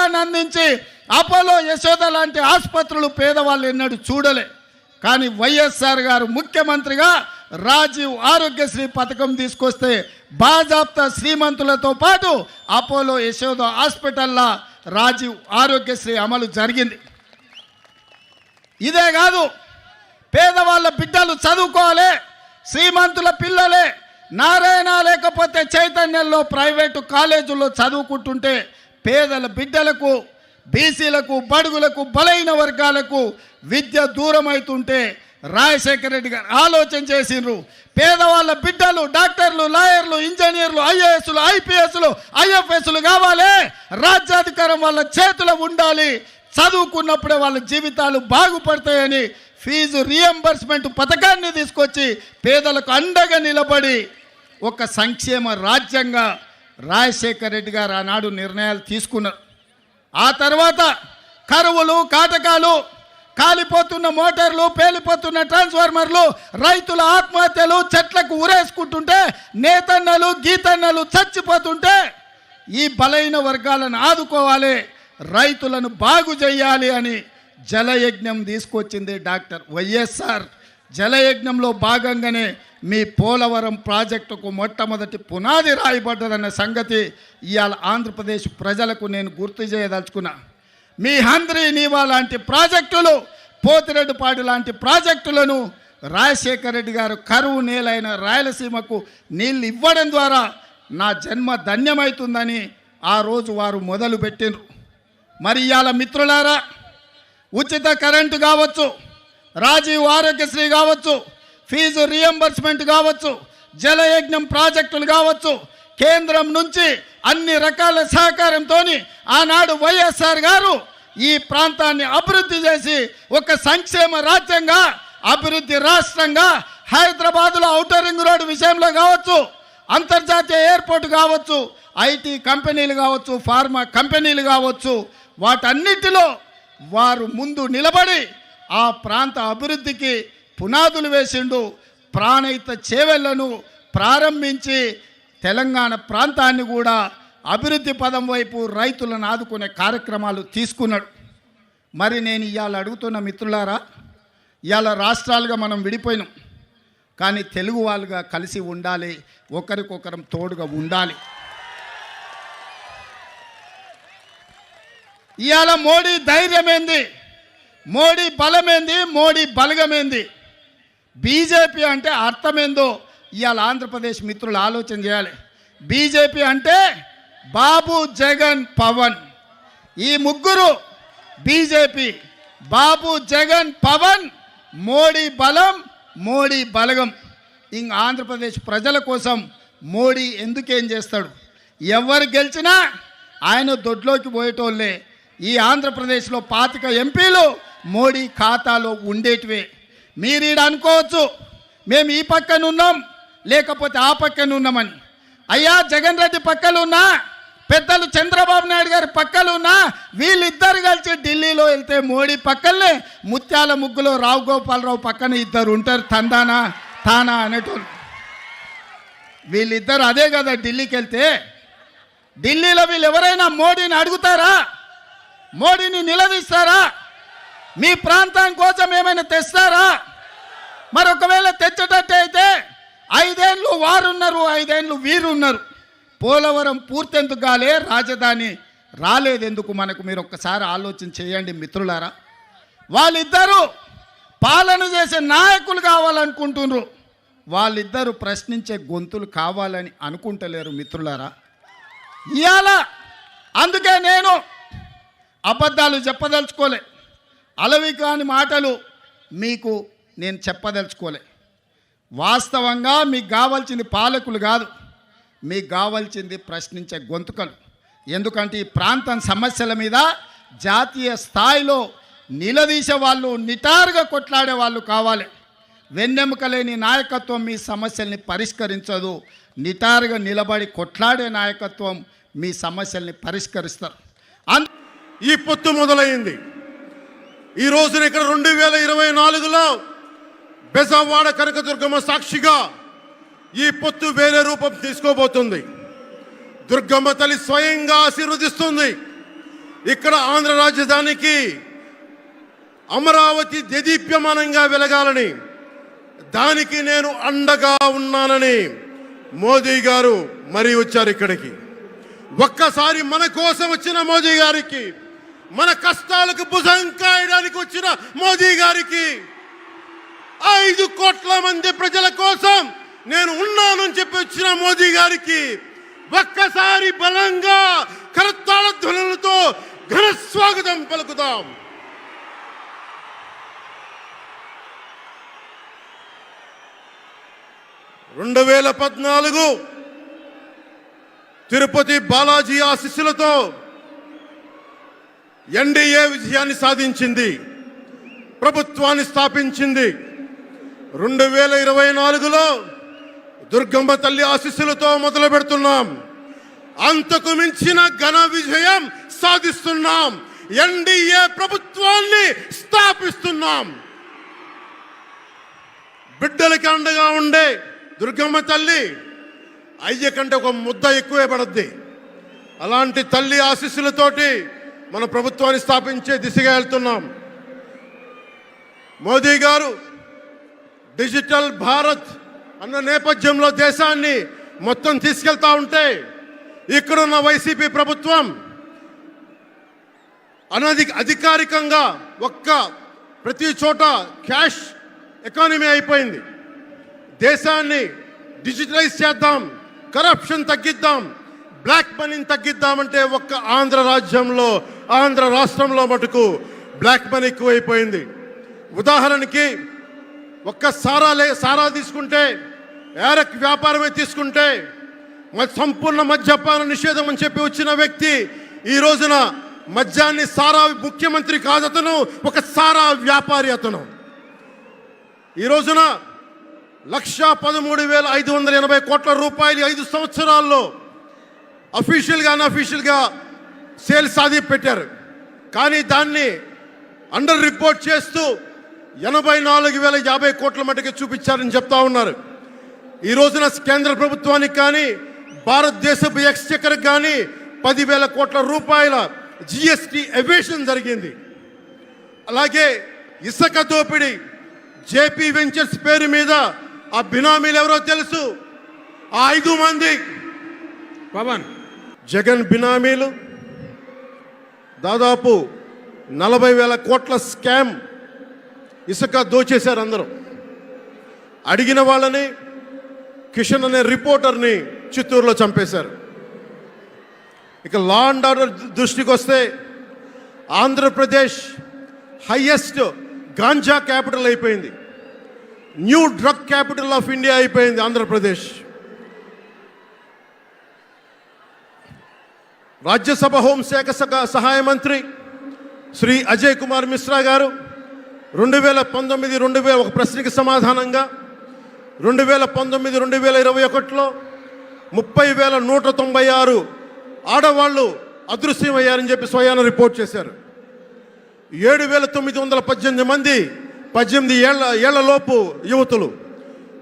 వైద్యాన్ని అందించి అపోలో యశోద లాంటి ఆసుపత్రులు పేదవాళ్ళు ఎన్నడూ చూడలే. కానీ వైఎస్ఆర్ గారు ముఖ్యమంత్రిగా రాజీవ్ ఆరోగ్యశ్రీ పథకం తీసుకొస్తే బాజాప్తా శ్రీమంతులతో పాటు అపోలో యశోద హాస్పిటల్లో రాజీవ్ ఆరోగ్యశ్రీ అమలు జరిగింది. ఇదే కాదు పేదవాళ్ళ బిడ్డలు చదువుకోవాలి శ్రీమంతుల పిల్లలే నారాయణ లేకపోతే చైతన్యంలో ప్రైవేటు కాలేజీల్లో చదువుకుంటుంటే పేదల బిడ్డలకు బీసీలకు బడుగులకు బలైన వర్గాలకు విద్య దూరం అవుతుంటే రాజశేఖర రెడ్డి గారు ఆలోచన చేసిండ్రు. పేదవాళ్ళ బిడ్డలు డాక్టర్లు లాయర్లు ఇంజనీర్లు ఐఏఎస్లు ఐపీఎస్లు ఐఎఫ్ఎస్లు కావాలి. రాజ్యాధికారం వాళ్ళ చేతిలో ఉండాలి. చదువుకున్నప్పుడే వాళ్ళ జీవితాలు బాగుపడతాయని ఫీజు రియంబర్స్మెంట్ పథకాన్ని తీసుకొచ్చి పేదలకు అండగా నిలబడి ఒక సంక్షేమ రాజ్యంగా రాజశేఖర్ రెడ్డి గారు ఆనాడు నిర్ణయాలు తీసుకున్నారు. ఆ తర్వాత కరువులు కాటకాలు కాలిపోతున్న మోటార్లు పేలిపోతున్న ట్రాన్స్ఫార్మర్లు రైతుల ఆత్మహత్యలు చెట్లకు ఉరేసుకుంటుంటే నేతన్నలు గీతన్నలు చచ్చిపోతుంటే ఈ బలైన వర్గాలను ఆదుకోవాలి రైతులను బాగు చేయాలి అని జలయజ్ఞం తీసుకొచ్చింది డాక్టర్ వైఎస్ఆర్ జలయజ్ఞంలో భాగంగానే మీ పోలవరం ప్రాజెక్టుకు మొట్టమొదటి పునాది రాయబడ్డదన్న సంగతి ఇవాళ ఆంధ్రప్రదేశ్ ప్రజలకు నేను గుర్తు చేయదలుచుకున్నా. మీ హంద్రి నీవా లాంటి ప్రాజెక్టులు పోతిరెడ్డిపాడు లాంటి ప్రాజెక్టులను రాజశేఖర రెడ్డి గారు కరువు నేలైన రాయలసీమకు నీళ్ళు ఇవ్వడం ద్వారా నా జన్మ ధన్యమవుతుందని ఆ రోజు వారు మొదలుపెట్టిండ్రు మరి ఇవాళ మిత్రులారా ఉచిత కరెంటు కావచ్చు రాజీవ్ ఆరోగ్యశ్రీ కావచ్చు ఫీజు రియంబర్స్మెంట్ కావచ్చు జలయజ్ఞం ప్రాజెక్టులు కావచ్చు కేంద్రం నుంచి అన్ని రకాల సహకారంతో ఆనాడు వైఎస్ఆర్ గారు ఈ ప్రాంతాన్ని అభివృద్ధి చేసి ఒక సంక్షేమ రాజ్యంగా అభివృద్ధి రాష్ట్రంగా హైదరాబాద్లో ఔటర్ రింగ్ రోడ్డు విషయంలో కావచ్చు అంతర్జాతీయ ఎయిర్పోర్ట్ కావచ్చు ఐటీ కంపెనీలు కావచ్చు ఫార్మా కంపెనీలు కావచ్చు వాటన్నిటిలో వారు ముందు నిలబడి ఆ ప్రాంత అభివృద్ధికి పునాదులు వేసిండు ప్రాణయిత చేవెళ్ళను ప్రారంభించి తెలంగాణ ప్రాంతాన్ని కూడా అభివృద్ధి పదం వైపు రైతులను ఆదుకునే కార్యక్రమాలు తీసుకున్నాడు. మరి నేను ఇవాళ అడుగుతున్న మిత్రులారా ఇవాళ రాష్ట్రాలుగా మనం విడిపోయినాం. కానీ తెలుగు వాళ్ళుగా కలిసి ఉండాలి ఒకరికొకరం తోడుగా ఉండాలి. ఇవాళ మోడీ ధైర్యమేంది? మోడీ బలమేంది? మోడీ బలగమేంది? బీజేపీ అంటే అర్థమేందో ఇవాళ ఆంధ్రప్రదేశ్ మిత్రులు ఆలోచన చేయాలి. బీజేపీ అంటే బాబు జగన్ పవన్. ఈ ముగ్గురు బీజేపీ బాబు జగన్ పవన్ మోడీ బలం మోడీ బలగం. ఇంక ఆంధ్రప్రదేశ్ ప్రజల కోసం మోడీ ఎందుకేం చేస్తాడు? ఎవరు గెలిచినా ఆయన దొడ్లోకి పోయేటోళ్ళే. ఈ ఆంధ్రప్రదేశ్లో పాతిక ఎంపీలు మోడీ ఖాతాలో ఉండేటివే. మీరు ఈడ అనుకోవచ్చు మేము ఈ పక్కన ఉన్నాం లేకపోతే ఆ పక్కన ఉన్నామని అయ్యా జగన్ రెడ్డి పక్కలున్నా పెద్దలు చంద్రబాబు నాయుడు గారి పక్కలున్నా వీళ్ళిద్దరు కలిసి ఢిల్లీలో వెళ్తే మోడీ పక్కనే ముత్యాల ముగ్గులో రావు గోపాలరావు పక్కన ఇద్దరు ఉంటారు తందానా తానా అనేటోళ్ళు. వీళ్ళిద్దరు అదే కదా ఢిల్లీకి వెళ్తే. ఢిల్లీలో వీళ్ళు ఎవరైనా మోడీని అడుగుతారా? మోడీని నిలదీస్తారా? మీ ప్రాంతం కోసం ఏమైనా తెస్తారా? మరొకవేళ తెచ్చేటట్టయితే ఐదేళ్ళు వారున్నారు ఐదేళ్ళు వీరున్నారు. పోలవరం పూర్తెందుకు కాలే రాజధాని రాలేదెందుకు మనకు? మీరు ఒక్కసారి ఆలోచన చేయండి మిత్రులారా. వాళ్ళిద్దరూ పాలన చేసే నాయకులు కావాలనుకుంటున్నారు. వాళ్ళిద్దరూ ప్రశ్నించే గొంతులు కావాలని అనుకుంటలేరు మిత్రులారా. ఇవాళ అందుకే నేను అబద్ధాలు చెప్పదలుచుకోలే. అలవి కాని మాటలు మీకు నేను చెప్పదలుచుకోలే. వాస్తవంగా మీకు కావాల్సింది పాలకులు కాదు. మీకు కావాల్సింది ప్రశ్నించే గొంతుకలు. ఎందుకంటే ఈ ప్రాంతం సమస్యల మీద జాతీయ స్థాయిలో నిలదీసే వాళ్ళు నిటారుగా కొట్లాడే వాళ్ళు కావాలి. వెన్నెముక లేని నాయకత్వం మీ సమస్యల్ని పరిష్కరించదు. నిటారుగా నిలబడి కొట్లాడే నాయకత్వం మీ సమస్యల్ని పరిష్కరిస్తారు. అన్ ఈ పొత్తు మొదలైంది. ఈ రోజున ఇక్కడ రెండు వేల ఇరవై నాలుగులో బెజవాడ కనకదుర్గమ్మ సాక్షిగా ఈ పొత్తు వేరే రూపం తీసుకోబోతుంది. దుర్గమ్మ తల్లి స్వయంగా ఆశీర్వదిస్తుంది. ఇక్కడ ఆంధ్ర రాజధానికి అమరావతి దేదీప్యమానంగా వెలగాలని దానికి నేను అండగా ఉన్నానని మోదీ గారు మరీ వచ్చారు ఇక్కడికి. ఒక్కసారి మన కోసం వచ్చిన మోదీ గారికి మన కష్టాలకు భుజం కాయడానికి వచ్చిన మోదీ గారికి ఐదు కోట్ల మంది ప్రజల కోసం నేను ఉన్నానని చెప్పి వచ్చిన మోదీ గారికి ఒక్కసారి బలంగా కరతాళ ధ్వనులతో ఘన స్వాగతం పలుకుదాం. రెండు వేల పద్నాలుగు తిరుపతి బాలాజీ ఆశీస్సులతో ఎన్డీఏ విజయాన్ని సాధించింది ప్రభుత్వాన్ని స్థాపించింది రెండు వేల ఇరవై నాలుగులో దుర్గమ్మ తల్లి ఆశీస్సులతో మొదలు పెడుతున్నాం. అంతకు మించిన ఘన విజయం సాధిస్తున్నాం. ఎన్డీఏ ప్రభుత్వాన్ని స్థాపిస్తున్నాం. బిడ్డలకి అండగా ఉండే దుర్గమ్మ తల్లి అయ్య కంటే ఒక ముద్ద ఎక్కువే పడద్ది. అలాంటి తల్లి ఆశీస్సులతోటి మన ప్రభుత్వాన్ని స్థాపించే దిశగా వెళ్తున్నాం. మోదీ గారు డిజిటల్ భారత్ అన్న నేపథ్యంలో దేశాన్ని మొత్తం తీసుకెళ్తా ఉంటే ఇక్కడున్న వైసీపీ ప్రభుత్వం అనధి అధికారికంగా ఒక్క ప్రతి చోట క్యాష్ ఎకానమీ అయిపోయింది. దేశాన్ని డిజిటలైజ్ చేద్దాం కరప్షన్ తగ్గిద్దాం బ్లాక్ మనీని తగ్గిద్దామంటే ఒక్క ఆంధ్ర రాజ్యంలో ఆంధ్ర రాష్ట్రంలో మటుకు బ్లాక్ మనీ ఎక్కువైపోయింది. ఉదాహరణకి ఒక్క సారా లే సారా తీసుకుంటే ఏరక్ వ్యాపారమే తీసుకుంటే సంపూర్ణ మద్యపాన నిషేధం అని చెప్పి వచ్చిన వ్యక్తి ఈ రోజున మద్యాన్ని సారా ముఖ్యమంత్రి కాదు అతను ఒక సారా వ్యాపారి అతను. ఈ రోజున లక్షా పదమూడు వేల ఐదు వందల ఎనభై కోట్ల రూపాయలు ఐదు సంవత్సరాల్లో అఫీషియల్గా అన్అఫీషియల్గా సేల్స్ సాధి పెట్టారు. కానీ దాన్ని అండర్ రిపోర్ట్ చేస్తూ ఎనభై నాలుగు వేల యాభై కోట్ల మటుకు చూపించారని చెప్తా ఉన్నారు. ఈ రోజున కేంద్ర ప్రభుత్వానికి కానీ భారతదేశపు ఎక్స్చెక్కర్కి కానీ పదివేల కోట్ల రూపాయల జిఎస్టి ఎవేషన్ జరిగింది. అలాగే ఇసుక దోపిడీ జేపీ వెంచర్స్ పేరు మీద ఆ బినామీలు ఎవరో తెలుసు? ఆ ఐదు మంది. పవన్. జగన్ బినామీలు. దాదాపు నలభై వేల కోట్ల స్కామ్ ఇసుక దోచేశారు అందరూ. అడిగిన వాళ్ళని కిషన్ అనే రిపోర్టర్ని చిత్తూరులో చంపేశారు. ఇక లా అండ్ ఆర్డర్ దృష్టికి వస్తే ఆంధ్రప్రదేశ్ హయ్యెస్ట్ గాంజా క్యాపిటల్ అయిపోయింది. New drug capital of India అయిపోయింది ఆంధ్రప్రదేశ్. రాజ్యసభ హోంశాఖ సహాయ మంత్రి శ్రీ అజయ్ కుమార్ మిశ్రా గారు రెండు వేల పంతొమ్మిది రెండు వేల ఒక ప్రశ్నకి సమాధానంగా రెండు వేల పంతొమ్మిది రెండు వేల ఇరవై ఒకటిలో ముప్పై వేల నూట తొంభై ఆరు ఆడవాళ్ళు అదృశ్యమయ్యారని చెప్పి స్వయాన రిపోర్ట్ చేశారు. ఏడు వేల తొమ్మిది వందల పద్దెనిమిది మంది పద్దెనిమిది ఏళ్ళ ఏళ్ళలోపు యువతులు.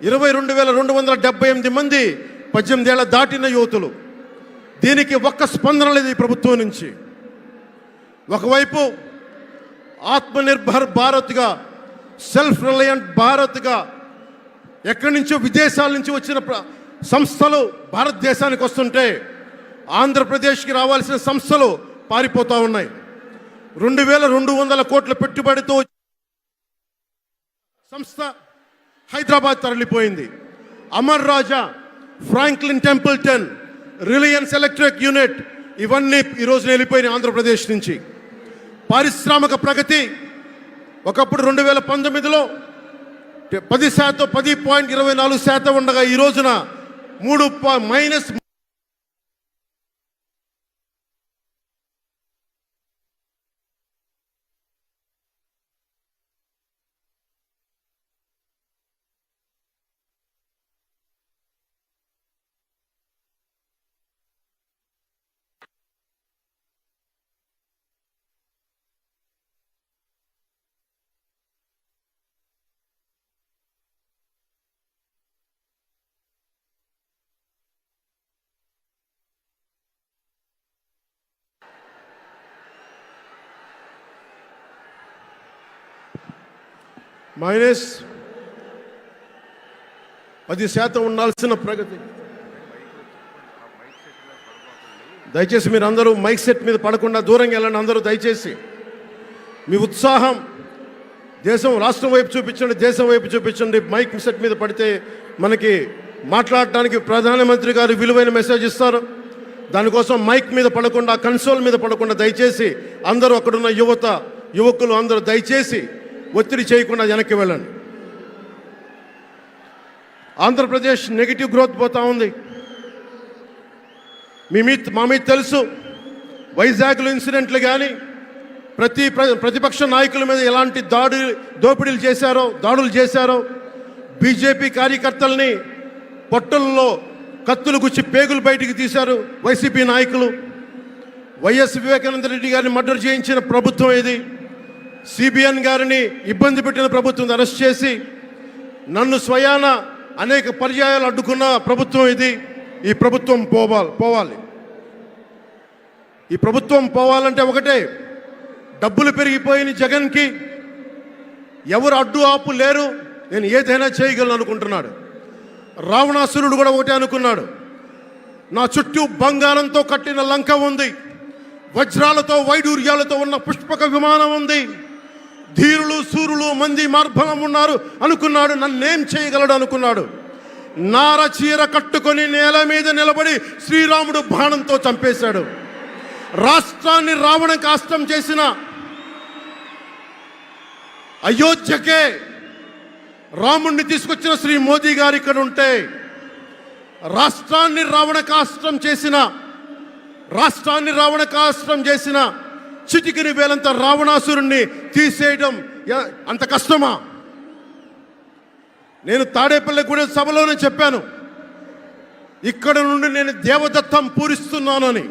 ఇరవై రెండు వేల రెండు వందల డెబ్బై ఎనిమిది మంది పద్దెనిమిది ఏళ్ళ దాటిన యువతులు. దీనికి ఒక్క స్పందన లేదు ఈ ప్రభుత్వం నుంచి. ఒకవైపు ఆత్మనిర్భర్ భారత్గా సెల్ఫ్ రిలయంట్ భారత్గా ఎక్కడి నుంచో విదేశాల నుంచి వచ్చిన ప్ర- సంస్థలు భారతదేశానికి వస్తుంటే ఆంధ్రప్రదేశ్కి రావాల్సిన సంస్థలు పారిపోతూ ఉన్నాయి. రెండు వేల రెండు వందల కోట్ల పెట్టుబడితో సంస్థ Hyderabad తరలిపోయింది. Amar Raja Franklin Templeton Reliance Electric unit ఇవన్నీ ఈరోజు వెళ్ళిపోయినాయి ఆంధ్రప్రదేశ్ నుంచి. పారిశ్రామిక ప్రగతి ఒకప్పుడు రెండు వేల పంతొమ్మిదిలో పది శాతం పది పాయింట్ ఇరవై నాలుగు శాతం ఉండగా ఈ రోజున మూడు పా- మైనస్ మైనస్ పది శాతం ఉండాల్సిన ప్రగతి. దయచేసి మీరు అందరూ మైక్ సెట్ మీద పడకుండా దూరంగా వెళ్ళండి అందరూ దయచేసి. మీ ఉత్సాహం దేశం రాష్ట్రం వైపు చూపించండి దేశం వైపు చూపించండి. మైక్ సెట్ మీద పడితే మనకి మాట్లాడడానికి ప్రధానమంత్రి గారు విలువైన మెసేజ్ ఇస్తారు. దానికోసం మైక్ మీద పడకుండా కన్సోల్ మీద పడకుండా దయచేసి అందరూ అక్కడున్న యువత యువకులు అందరూ దయచేసి ఒత్తిడి చేయకుండా వెనక్కి వెళ్ళండి. ఆంధ్రప్రదేశ్ నెగిటివ్ గ్రోత్ పోతా ఉంది. మీ మీ మా మీద తెలుసు. వైజాగ్లో ఇన్సిడెంట్లు కానీ ప్రతి ప్ర- ప్రతిపక్ష నాయకుల మీద ఎలాంటి దాడి దోపిడీలు చేశారో దాడులు చేశారో బీజేపీ కార్యకర్తల్ని పొట్టల్లో కత్తులు గుచ్చి పేగులు బయటికి తీశారు వైసీపీ నాయకులు. వైఎస్ వివేకానంద రెడ్డి గారిని మర్డర్ చేయించిన ప్రభుత్వం ఇది సిబిఎన్ గారిని ఇబ్బంది పెట్టిన ప్రభుత్వం అరెస్ట్ చేసి నన్ను స్వయాన అనేక పర్యాయాలు అడ్డుకున్న ప్రభుత్వం ఇది. ఈ ప్రభుత్వం పోవాలి పోవాలి. ఈ ప్రభుత్వం పోవాలంటే ఒకటే డబ్బులు పెరిగిపోయిన జగన్కి ఎవరు అడ్డు ఆపు లేరు నేను ఏదైనా చేయగలను అనుకుంటున్నాడు. రావణాసురుడు కూడా ఒకటే అనుకున్నాడు. నా చుట్టూ బంగారంతో కట్టిన లంక ఉంది. వజ్రాలతో వైడూర్యాలతో ఉన్న పుష్పక విమానం ఉంది. ధీరులు సూరులు మంది మార్బలం ఉన్నారు. అనుకున్నాడు నన్నేం చేయగలడు అనుకున్నాడు. నార చీర కట్టుకొని నేల మీద నిలబడి శ్రీరాముడు బాణంతో చంపేశాడు. రాష్ట్రాన్ని రావణ కాష్టం చేసిన అయోధ్యకే రాముణ్ణి తీసుకొచ్చిన శ్రీ మోదీ గారు ఇక్కడ ఉంటే రాష్ట్రాన్ని రావణ కాష్టం చేసిన రాష్ట్రాన్ని రావణ కాష్టం చేసిన చిటికిని వేలంత రావణాసురుణ్ణి తీసేయడం అంత కష్టమా? నేను తాడేపల్లి సభలోనే చెప్పాను. ఇక్కడ నుండి నేను దేవదత్తం పూరిస్తున్నానని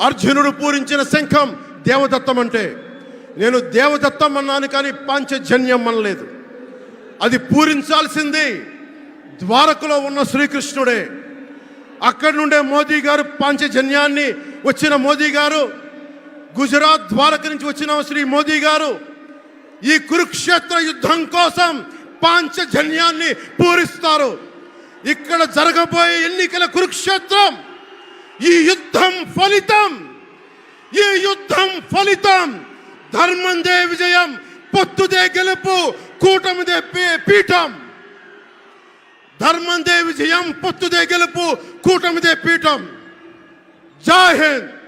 అర్జునుడు పూరించిన శంఖం దేవదత్తం అంటే. నేను దేవదత్తం అన్నాను కానీ పాంచజన్యం అనలేదు. అది పూరించాల్సింది ద్వారకలో ఉన్న శ్రీకృష్ణుడే. అక్కడి నుండే మోదీ గారు పాంచజన్యాన్ని వచ్చిన మోదీ గారు గుజరాత్ ద్వారక నుంచి వచ్చిన శ్రీ మోదీ గారు ఈ కురుక్షేత్ర యుద్ధం కోసం పాంచజన్యాన్ని పూరిస్తారు. ఇక్కడ జరగబోయే ఎన్నికల కురుక్షేత్రం ఈ యుద్ధం ఫలితం. ఈ యుద్ధం ఫలితం. ధర్మందే విజయం పొత్తుదే గెలుపు కూటమిదే పీఠం. ధర్మందే విజయం పొత్తుదే గెలుపు కూటమిదే పీఠం. జై హింద్.